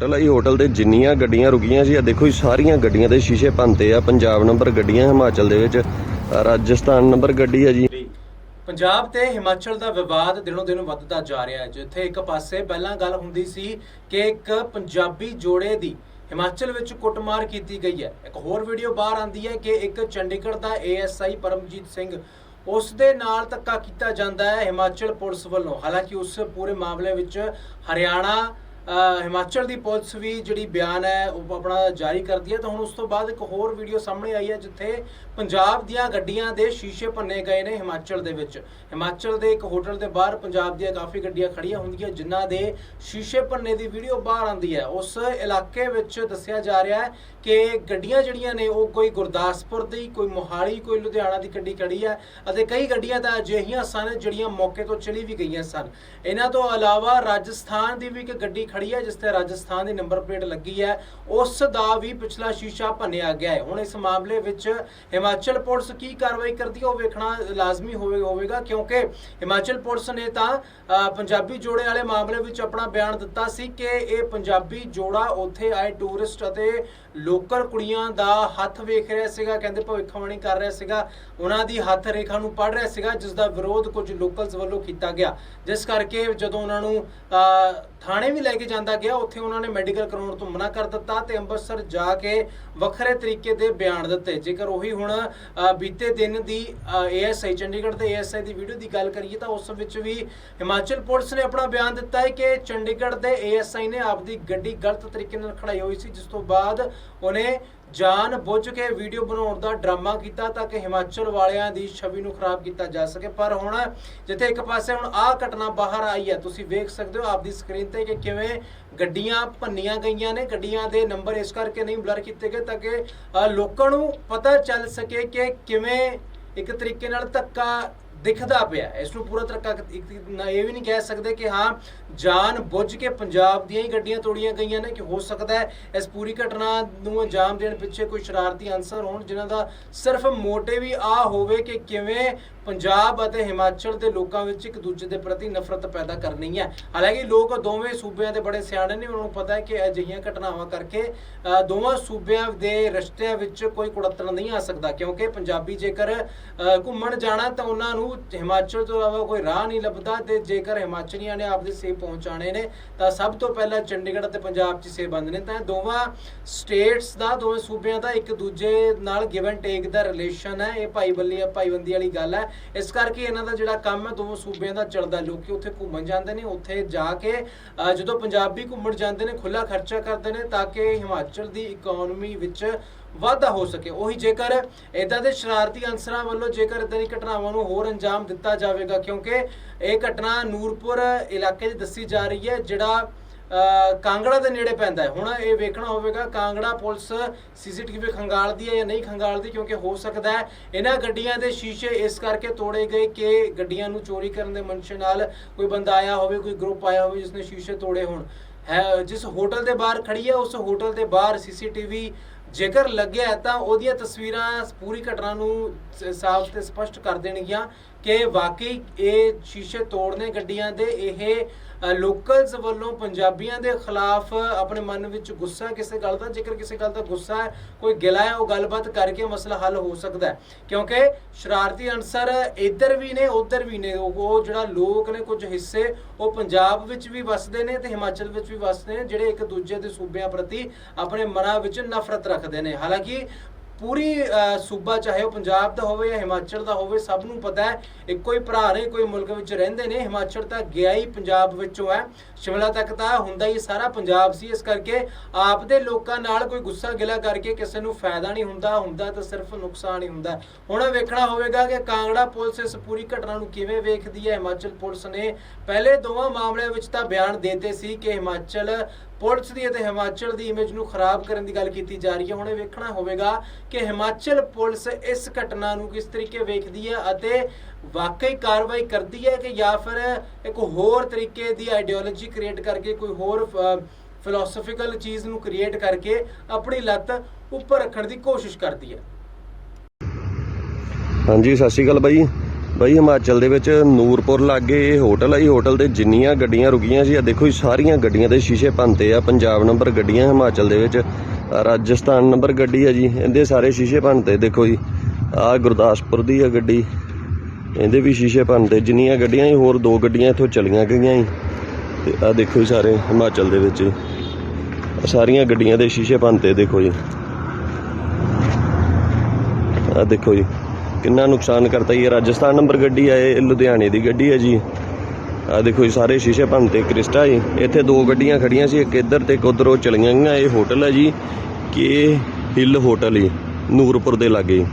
Hotel ਆ, ਇਹ hotel ਦੇ ਜਿੰਨੀਆਂ ਗੱਡੀਆਂ ਰੁਕੀਆਂ ਸੀ ਆ ਦੇਖੋ ਜੀ, ਸਾਰੀਆਂ ਗੱਡੀਆਂ ਦੇ ਸ਼ੀਸ਼ੇ ਭੰਨਤੇ ਆ, ਪੰਜਾਬ ਨੰਬਰ ਗੱਡੀਆਂ ਹਿਮਾਚਲ ਦੇ ਵਿੱਚ ਰਾਜਸਥਾਨ ਨੰਬਰ ਗੱਡੀ ਆ ਜੀ। ਪੰਜਾਬ ਤੇ ਹਿਮਾਚਲ ਦਾ ਵਿਵਾਦ ਦਿਨੋਂ ਦਿਨ ਵੱਧਦਾ ਜਾ ਰਿਹਾ ਹੈ। ਜਿੱਥੇ ਇੱਕ ਪਾਸੇ ਪਹਿਲਾਂ ਗੱਲ ਹੁੰਦੀ ਸੀ ਕਿ ਇੱਕ ਪੰਜਾਬੀ ਜੋੜੇ ਦੀ ਹਿਮਾਚਲ ਵਿੱਚ ਕੁੱਟਮਾਰ ਕੀਤੀ ਗਈ ਹੈ। ਇੱਕ ਹੋਰ ਵੀਡੀਓ ਬਾਹਰ ਆਂਦੀ ਹੈ ਕਿ ਇੱਕ ਚੰਡੀਗੜ੍ਹ ਦਾ ਏਐਸਆਈ ਪਰਮਜੀਤ ਸਿੰਘ, ਉਸ ਦੇ ਨਾਲ ਧੱਕਾ ਕੀਤਾ ਜਾਂਦਾ ਹੈ ਹਿਮਾਚਲ ਪੁਲਿਸ ਵੱਲੋਂ। ਹਾਲਾਂਕਿ ਉਸ ਪੂਰੇ ਮਾਮਲੇ ਵਿੱਚ ਹਰਿਆਣਾ ਹਿਮਾਚਲ ਦੀ ਪੁਲਿਸ ਵੀ ਜਿਹੜੀ ਬਿਆਨ ਹੈ ਉਹ ਆਪਣਾ ਜਾਰੀ ਕਰਦੀ ਹੈ ਤਾਂ ਹੁਣ ਉਸ ਤੋਂ ਬਾਅਦ ਇੱਕ ਹੋਰ ਵੀਡੀਓ ਸਾਹਮਣੇ ਆਈ ਹੈ ਜਿੱਥੇ ਪੰਜਾਬ ਦੀਆਂ ਗੱਡੀਆਂ ਦੇ ਸ਼ੀਸ਼ੇ ਭੰਨੇ ਗਏ ਨੇ ਹਿਮਾਚਲ ਦੇ ਵਿੱਚ। ਹਿਮਾਚਲ ਦੇ ਇੱਕ ਹੋਟਲ ਦੇ ਬਾਹਰ ਪੰਜਾਬ ਦੀਆਂ ਕਾਫੀ ਗੱਡੀਆਂ ਖੜੀਆਂ ਹੁੰਦੀਆਂ ਜਿਨ੍ਹਾਂ ਦੇ ਸ਼ੀਸ਼ੇ ਭੰਨੇ ਦੀ ਵੀਡੀਓ ਬਾਹਰ ਆਉਂਦੀ ਹੈ। ਉਸ ਇਲਾਕੇ ਵਿੱਚ ਦੱਸਿਆ ਜਾ ਰਿਹਾ ਹੈ ਕਿ ਗੱਡੀਆਂ ਜਿਹੜੀਆਂ ਨੇ ਉਹ ਕੋਈ ਗੁਰਦਾਸਪੁਰ ਦੀ, ਕੋਈ ਮੋਹਾਲੀ, ਕੋਈ ਲੁਧਿਆਣਾ ਦੀ ਗੱਡੀ ਖੜੀ ਹੈ ਅਤੇ ਕਈ ਗੱਡੀਆਂ ਤਾਂ ਅਜਿਹੀਆਂ ਸਨ ਜਿਹੜੀਆਂ ਮੌਕੇ ਤੋਂ ਚਲੀ ਵੀ ਗਈਆਂ ਸਨ। ਇਹਨਾਂ ਤੋਂ ਇਲਾਵਾ ਰਾਜਸਥਾਨ ਦੀ ਵੀ ਇੱਕ ਗੱਡੀ ਖੜੀ ਹੈ ਜਿਸ ਤੇ ਰਾਜਸਥਾਨ ਦੀ ਨੰਬਰ ਪਲੇਟ ਲੱਗੀ ਹੈ। ਉਸ ਦਾ ਵੀ ਪਿਛਲਾ ਸ਼ੀਸ਼ਾ ਭੰਨਿਆ ਗਿਆ ਹੈ। ਹੁਣ ਇਸ ਮਾਮਲੇ ਵਿੱਚ ਹਿਮਾਚਲ ਪੁਲਿਸ ਕੀ ਕਾਰਵਾਈ ਕਰਦੀ ਹੈ ਉਹ ਵੇਖਣਾ ਲਾਜ਼ਮੀ ਹੋਵੇਗਾ ਕਿਉਂਕਿ ਹਿਮਾਚਲ ਪੁਲਿਸ ਨੇ ਤਾਂ ਪੰਜਾਬੀ ਜੋੜੇ ਵਾਲੇ ਮਾਮਲੇ ਵਿੱਚ ਆਪਣਾ ਬਿਆਨ ਦਿੱਤਾ ਸੀ ਕਿ ਇਹ ਪੰਜਾਬੀ ਜੋੜਾ ਉੱਥੇ ਆਏ ਟੂਰਿਸਟ ਅਤੇ ਲੋਕਲ ਕੁੜੀਆਂ ਦਾ ਹੱਥ ਵੇਖ ਰਿਹਾ ਸੀਗਾ ਕਹਿੰਦੇ ਭਵਿੱਖਬਾਣੀ ਕਰ ਰਿਹਾ ਸੀਗਾ ਉਹਨਾਂ ਦੀ ਹੱਥ ਰੇਖਾ ਨੂੰ ਪੜ ਰਿਹਾ ਸੀਗਾ ਜਿਸ ਦਾ ਵਿਰੋਧ ਕੁਝ ਲੋਕਲਸ ਵੱਲੋਂ ਕੀਤਾ ਗਿਆ। ਜਿਸ ਕਰਕੇ ਜਦੋਂ ਉਹਨਾਂ ਨੂੰ ਅ, ਥਾਣੇ ਵੀ ਲੈ ਕੇ ਜਾਂਦਾ ਗਿਆ। ਉੱਥੇ ਉਹਨਾਂ ਨੇ ਮੈਡੀਕਲ ਕਰਾਉਣ ਤੋਂ ਮਨਾ ਕਰ ਦਿੱਤਾ ਤੇ ਅੰਮ੍ਰਿਤਸਰ ਜਾ ਕੇ ਵੱਖਰੇ ਤਰੀਕੇ ਦੇ ਬਿਆਨ ਦਿੱਤੇ। ਜੇਕਰ ਉਹੀ ਹੁਣ ਬੀਤੇ ਦਿਨ ਦੀ ਏਐਸਆਈ ਚੰਡੀਗੜ੍ਹ ਦੇ ਏਐਸਆਈ ਦੀ ਵੀਡੀਓ ਦੀ ਗੱਲ ਕਰੀਏ ਤਾਂ ਉਸ ਵਿੱਚ ਵੀ ਹਿਮਾਚਲ ਪੁਲਿਸ ਨੇ ਆਪਣਾ ਬਿਆਨ ਦਿੱਤਾ ਹੈ ਕਿ ਚੰਡੀਗੜ੍ਹ ਦੇ ਏਐਸਆਈ ਨੇ ਆਪਦੀ ਗੱਡੀ ਗਲਤ ਤਰੀਕੇ ਨਾਲ ਖੜਾਈ ਹੋਈ ਸੀ, ਜਿਸ ਤੋਂ ਬਾਅਦ ਉਹਨੇ ਜਾਣ ਬੁੱਝ ਕੇ ਵੀਡੀਓ ਬਣਾਉਣ ਦਾ ਡਰਾਮਾ ਕੀਤਾ ਤਾਂ ਕਿ ਹਿਮਾਚਲ ਵਾਲਿਆਂ ਦੀ ਛਵੀ ਨੂੰ ਖਰਾਬ ਕੀਤਾ ਜਾ ਸਕੇ। ਪਰ ਹੁਣ ਜਿੱਥੇ ਇੱਕ ਪਾਸੇ ਹੁਣ ਆਹ ਘਟਨਾ ਬਾਹਰ ਆਈ ਹੈ, ਤੁਸੀਂ ਵੇਖ ਸਕਦੇ ਹੋ ਆਪਦੀ ਸਕਰੀਨ ਤੇ ਕਿ ਕਿਵੇਂ ਗੱਡੀਆਂ ਭੰਨੀਆਂ ਗਈਆਂ ਨੇ। ਗੱਡੀਆਂ ਦੇ ਨੰਬਰ ਇਸ ਕਰਕੇ ਨਹੀਂ ਬਲਰ ਕੀਤੇ ਗਏ ਤਾਂ ਕਿ ਲੋਕਾਂ ਨੂੰ ਪਤਾ ਚੱਲ ਸਕੇ ਕਿ ਕਿਵੇਂ ਇੱਕ ਤਰੀਕੇ ਨਾਲ ਧੱਕਾ ਦਿਖਦਾ ਪਿਆ ਇਸ ਨੂੰ ਪੂਰਾ ਤਰੱਕਾ ਇਹ ਵੀ ਨਹੀਂ ਕਹਿ ਸਕਦੇ ਕਿ ਹਾਂ ਜਾਣ ਬੁੱਝ ਕੇ ਪੰਜਾਬ ਦੀਆਂ ਹੀ ਗੱਡੀਆਂ ਤੋੜੀਆਂ ਗਈਆਂ ਨੇ ਕਿ ਹੋ ਸਕਦਾ ਹੈ ਇਸ ਪੂਰੀ ਘਟਨਾ ਨੂੰ ਅੰਜਾਮ ਦੇਣ ਪਿੱਛੇ ਕੋਈ ਸ਼ਰਾਰਤੀ ਅਨਸਰ ਹੋਣ, ਜਿਨ੍ਹਾਂ ਦਾ ਸਿਰਫ ਮੋਟਿਵ ਹੀ ਆ ਹੋਵੇ ਕਿ ਕਿਵੇਂ ਪੰਜਾਬ ਅਤੇ ਹਿਮਾਚਲ ਦੇ ਲੋਕਾਂ ਵਿੱਚ ਇੱਕ ਦੂਜੇ ਦੇ ਪ੍ਰਤੀ ਨਫ਼ਰਤ ਪੈਦਾ ਕਰਨੀ ਹੈ। ਹਾਲਾਂਕਿ ਲੋਕ ਦੋਵੇਂ ਸੂਬਿਆਂ ਦੇ ਬੜੇ ਸਿਆਣੇ ਨੇ, ਉਹਨਾਂ ਨੂੰ ਪਤਾ ਹੈ ਕਿ ਅਜਿਹੀਆਂ ਘਟਨਾਵਾਂ ਕਰਕੇ ਦੋਵਾਂ ਸੂਬਿਆਂ ਦੇ ਰਸਤਿਆਂ ਵਿੱਚ ਕੋਈ ਕੁੜੱਤਣ ਨਹੀਂ ਆ ਸਕਦਾ, ਕਿਉਂਕਿ ਪੰਜਾਬੀ ਜੇਕਰ ਘੁੰਮਣ ਜਾਣਾ ਤਾਂ ਉਹਨਾਂ ਨੂੰ ਹਿਮਾਚਲ ਤੋਂ ਇਲਾਵਾ ਕੋਈ ਰਾਹ ਨਹੀਂ ਲੱਭਦਾ ਤੇ ਜੇਕਰ ਹਿਮਾਚਲੀਆਂ ਨੇ ਆਪਦੇ ਸੇਬ ਪਹੁੰਚਾਣੇ ਨੇ, ਤਾਂ ਸਭ ਤੋਂ ਪਹਿਲਾਂ ਚੰਡੀਗੜ੍ਹ ਅਤੇ ਪੰਜਾਬ 'ਚ ਸੇਬ ਬੰਦ ਨੇ। ਤਾਂ ਇਹ ਦੋਵਾਂ ਸਟੇਟਸ ਦਾ, ਦੋਵੇਂ ਸੂਬਿਆਂ ਦਾ ਇੱਕ ਦੂਜੇ ਨਾਲ ਗਿਵ ਐਂਡ ਟੇਕ ਦਾ ਰਿਲੇਸ਼ਨ ਹੈ। ਇਹ ਭਾਈਬੱਲੀ ਭਾਈਬੰਦੀ ਵਾਲੀ ਗੱਲ ਹੈ। ਇਸ ਕਰਕੇ ਇਹਨਾਂ ਦਾ ਜਿਹੜਾ ਕੰਮ ਹੈ, ਦੋਵੇਂ ਸੂਬਿਆਂ ਦਾ ਚੱਲਦਾ ਲੋਕੀ ਉੱਥੇ ਘੁੰਮਣ ਜਾਂਦੇ ਨੇ, ਉੱਥੇ ਜਾ ਕੇ ਜਦੋਂ ਪੰਜਾਬੀ ਘੁੰਮਣ ਜਾਂਦੇ ਨੇ ਖੁੱਲਾ ਖਰਚਾ ਕਰਦੇ ਨੇ, ਤਾਂ ਕਿ ਹਿਮਾਚਲ ਦੀ ਇਕਨੋਮੀ ਵਿੱਚ ਵਾਧਾ ਹੋ ਸਕੇ। ਉਹੀ ਜੇਕਰ ਇਦਾਂ ਦੇ ਸ਼ਰਾਰਤੀ ਅਨਸਰਾਂ ਵੱਲੋਂ ਜੇਕਰ ਇਦਾਂ ਦੀ ਘਟਨਾਵਾਂ ਨੂੰ ਹੋਰ ਅੰਜਾਮ ਦਿੱਤਾ ਜਾਵੇਗਾ, ਕਿਉਂਕਿ ਇਹ ਘਟਨਾ ਨੂਰਪੁਰ ਇਲਾਕੇ 'ਚ ਦੱਸੀ ਜਾ ਰਹੀ ਹੈ, ਜਿਹੜਾ ਕਾਂਗੜਾ ਦੇ ਨੇੜੇ ਪੈਂਦਾ ਹੈ। ਹੁਣ ਇਹ ਵੇਖਣਾ ਹੋਵੇਗਾ, ਕਾਂਗੜਾ ਪੁਲਿਸ ਸੀਸੀਟੀਵੀ ਖੰਗਾਲਦੀ ਹੈ ਜਾਂ ਨਹੀਂ ਖੰਗਾਲਦੀ ਕਿਉਂਕਿ ਹੋ ਸਕਦਾ ਹੈ ਇਹਨਾਂ ਗੱਡੀਆਂ ਦੇ ਸ਼ੀਸ਼ੇ ਇਸ ਕਰਕੇ ਤੋੜੇ ਗਏ ਕਿ ਗੱਡੀਆਂ ਨੂੰ ਚੋਰੀ ਕਰਨ ਦੇ ਮਨਸ਼ੇ ਨਾਲ ਕੋਈ ਬੰਦਾ ਆਇਆ ਹੋਵੇ, ਕੋਈ ਗਰੁੱਪ ਆਇਆ ਹੋਵੇ ਜਿਸਨੇ ਸ਼ੀਸ਼ੇ ਤੋੜੇ ਹੋਣ। ਹੈ, ਜਿਸ ਹੋਟਲ ਦੇ ਬਾਹਰ ਖੜੀ ਹੈ, ਉਸ ਹੋਟਲ ਦੇ ਬਾਹਰ ਸੀਸੀਟੀਵੀ ਜੇਕਰ ਲੱਗਿਆ ਹੈ ਤਾਂ ਉਹਦੀਆਂ ਤਸਵੀਰਾਂ ਪੂਰੀ ਘਟਨਾ ਨੂੰ ਸਾਫ਼ ਤੇ ਸਪਸ਼ਟ ਕਰ ਦੇਣਗੀਆਂ। ਕਿ ਵਾਕਈ ਇਹ ਸ਼ੀਸ਼ੇ ਤੋੜਨੇ ਗੱਡੀਆਂ ਦੇ, ਇਹ ਲੋਕਲਸ ਵੱਲੋਂ ਪੰਜਾਬੀਆਂ ਦੇ ਖਿਲਾਫ ਆਪਣੇ ਮਨ ਵਿੱਚ ਗੁੱਸਾ ਕਿਸੇ ਗੱਲ ਦਾ ਜੇਕਰ, ਕਿਸੇ ਗੱਲ ਦਾ ਗੁੱਸਾ ਹੈ, ਕੋਈ ਗਿਲਾ ਹੈ, ਉਹ ਗੱਲਬਾਤ ਕਰਕੇ ਮਸਲਾ ਹੱਲ ਹੋ ਸਕਦਾ ਹੈ। ਕਿਉਂਕਿ ਸ਼ਰਾਰਤੀ ਅਨਸਰ ਇੱਧਰ ਵੀ ਨੇ, ਉੱਧਰ ਵੀ ਨੇ, ਉਹ ਉਹ ਜਿਹੜਾ ਲੋਕ ਨੇ ਕੁਝ ਹਿੱਸੇ, ਉਹ ਪੰਜਾਬ ਵਿੱਚ ਵੀ ਵਸਦੇ ਨੇ ਤੇ ਹਿਮਾਚਲ ਵਿੱਚ ਵੀ ਵਸਦੇ ਨੇ, ਜਿਹੜੇ ਇੱਕ ਦੂਜੇ ਦੇ ਸੂਬਿਆਂ ਪ੍ਰਤੀ ਆਪਣੇ ਮਨਾਂ ਵਿੱਚ ਨਫ਼ਰਤ ਰੱਖਦੇ ਨੇ। ਹਾਲਾਂਕਿ ਪੂਰੀ ਅ, ਸੂਬਾ ਚਾਹੇ ਉਹ ਪੰਜਾਬ ਦਾ ਹੋਵੇ ਜਾਂ ਹਿਮਾਚਲ ਦਾ ਹੋਵੇ ਸਭ ਨੂੰ ਪਤਾ ਹੈ ਇੱਕੋ ਹੀ ਭਰਾ ਨੇ ਕੋਈ ਮੁਲਕ ਵਿੱਚ ਰਹਿੰਦੇ ਨੇ। ਹਿਮਾਚਲ ਤਾਂ ਗਿਆ ਹੀ ਪੰਜਾਬ ਵਿੱਚੋਂ ਹੈ। ਸ਼ਿਮਲਾ ਤੱਕ ਤਾਂ ਹੁੰਦਾ ਹੀ ਸਾਰਾ ਪੰਜਾਬ ਸੀ। ਇਸ ਕਰਕੇ ਆਪ ਦੇ ਲੋਕਾਂ ਨਾਲ ਕੋਈ ਗੁੱਸਾ ਗਿਲਾ ਕਰਕੇ ਕਿਸੇ ਨੂੰ ਫਾਇਦਾ ਨਹੀਂ ਹੁੰਦਾ। ਹੁੰਦਾ ਤਾਂ ਸਿਰਫ ਨੁਕਸਾਨ ਹੀ ਹੁੰਦਾ। ਹੁਣ ਵੇਖਣਾ ਹੋਵੇਗਾ ਕਿ ਕਾਂਗੜਾ ਪੁਲਿਸ ਇਸ ਪੂਰੀ ਘਟਨਾ ਨੂੰ ਕਿਵੇਂ ਵੇਖਦੀ ਹੈ। ਹਿਮਾਚਲ ਪੁਲਿਸ ਨੇ ਪਹਿਲੇ ਦੋਵਾਂ ਮਾਮਲਿਆਂ ਵਿੱਚ ਤਾਂ ਬਿਆਨ ਦਿੱਤੇ ਸੀ ਕਿ ਹਿਮਾਚਲ ਪੁਲਿਸ ਦੀ ਅਤੇ ਹਿਮਾਚਲ ਦੀ ਇਮੇਜ ਨੂੰ ਖਰਾਬ ਕਰਨ ਦੀ ਗੱਲ ਕੀਤੀ ਜਾ ਰਹੀ ਹੈ। ਹੁਣ ਇਹ ਵੇਖਣਾ ਹੋਵੇਗਾ ਕਿ ਹਿਮਾਚਲ ਪੁਲਿਸ ਇਸ ਘਟਨਾ ਨੂੰ ਕਿਸ ਤਰੀਕੇ ਵੇਖਦੀ ਹੈ ਅਤੇ ਵਾਕਈ ਕਾਰਵਾਈ ਕਰਦੀ ਹੈ ਕਿ ਜਾਂ ਫਿਰ ਇੱਕ ਹੋਰ ਤਰੀਕੇ ਦੀ ਆਈਡੀਓਲੋਜੀ ਕ੍ਰੀਏਟ ਕਰਕੇ, ਕੋਈ ਹੋਰ ਫਿਲਾਸਫੀਕਲ ਚੀਜ਼ ਨੂੰ ਕ੍ਰੀਏਟ ਕਰਕੇ ਆਪਣੀ ਲੱਤ ਉੱਪਰ ਰੱਖਣ ਦੀ ਕੋਸ਼ਿਸ਼ ਕਰਦੀ ਹੈ। ਹਾਂਜੀ, ਸਤਿ ਸ਼੍ਰੀ ਅਕਾਲ ਬਾਈ। ਬਈ ਹਿਮਾਚਲ ਦੇ ਵਿੱਚ ਨੂਰਪੁਰ ਲਾਗੇ ਇਹ ਹੋਟਲ ਆ। ਜੀ ਹੋਟਲ ਤੇ ਜਿੰਨੀਆਂ ਗੱਡੀਆਂ ਰੁਕੀਆਂ ਸੀ ਆ ਦੇਖੋ ਜੀ, ਸਾਰੀਆਂ ਗੱਡੀਆਂ ਦੇ ਸ਼ੀਸ਼ੇ ਭੰਨਤੇ ਆ। ਪੰਜਾਬ ਨੰਬਰ ਗੱਡੀਆਂ ਹਿਮਾਚਲ ਦੇ ਵਿੱਚ ਰਾਜਸਥਾਨ ਨੰਬਰ ਗੱਡੀ ਆ ਜੀ, ਇਹਦੇ ਸਾਰੇ ਸ਼ੀਸ਼ੇ ਭੰਨਤੇ, ਦੇਖੋ ਜੀ ਆ ਗੁਰਦਾਸਪੁਰ ਦੀ ਆ ਗੱਡੀ, ਇਹਦੇ ਵੀ ਸ਼ੀਸ਼ੇ ਭੰਨਤੇ, ਜਿੰਨੀਆਂ ਗੱਡੀਆਂ ਸੀ, ਹੋਰ ਦੋ ਗੱਡੀਆਂ ਇੱਥੋਂ ਚਲੀਆਂ ਗਈਆਂ ਸੀ। ਤੇ ਆ ਦੇਖੋ ਜੀ ਸਾਰੇ ਹਿਮਾਚਲ ਦੇ ਵਿੱਚ ਸਾਰੀਆਂ ਗੱਡੀਆਂ ਦੇ ਸ਼ੀਸ਼ੇ ਭੰਨਤੇ, ਦੇਖੋ ਜੀ। ਆ ਦੇਖੋ ਜੀ ਕਿੰਨਾ ਨੁਕਸਾਨ ਕਰਤਾ ਜੀ। ਇਹ ਰਾਜਸਥਾਨ ਨੰਬਰ ਗੱਡੀ ਆ, ਇਹ ਲੁਧਿਆਣੇ ਦੀ ਗੱਡੀ ਹੈ ਜੀ। ਆ ਦੇਖੋ ਜੀ, ਸਾਰੇ ਸ਼ੀਸ਼ੇ ਭੰਨਤੇ ਕ੍ਰਿਸਟਾ ਜੀ। ਇੱਥੇ ਦੋ ਗੱਡੀਆਂ ਖੜੀਆਂ ਸੀ, ਇੱਕ ਇੱਧਰ ਤੇ ਇੱਕ ਉੱਧਰ, ਉਹ ਚਲੀਆਂ ਗਈਆਂ। ਇਹ ਹੋਟਲ ਹੈ ਜੀ, ਕਿ ਹਿੱਲ ਹੋਟਲ ਜੀ, ਨੂਰਪੁਰ ਦੇ ਲਾਗੇ।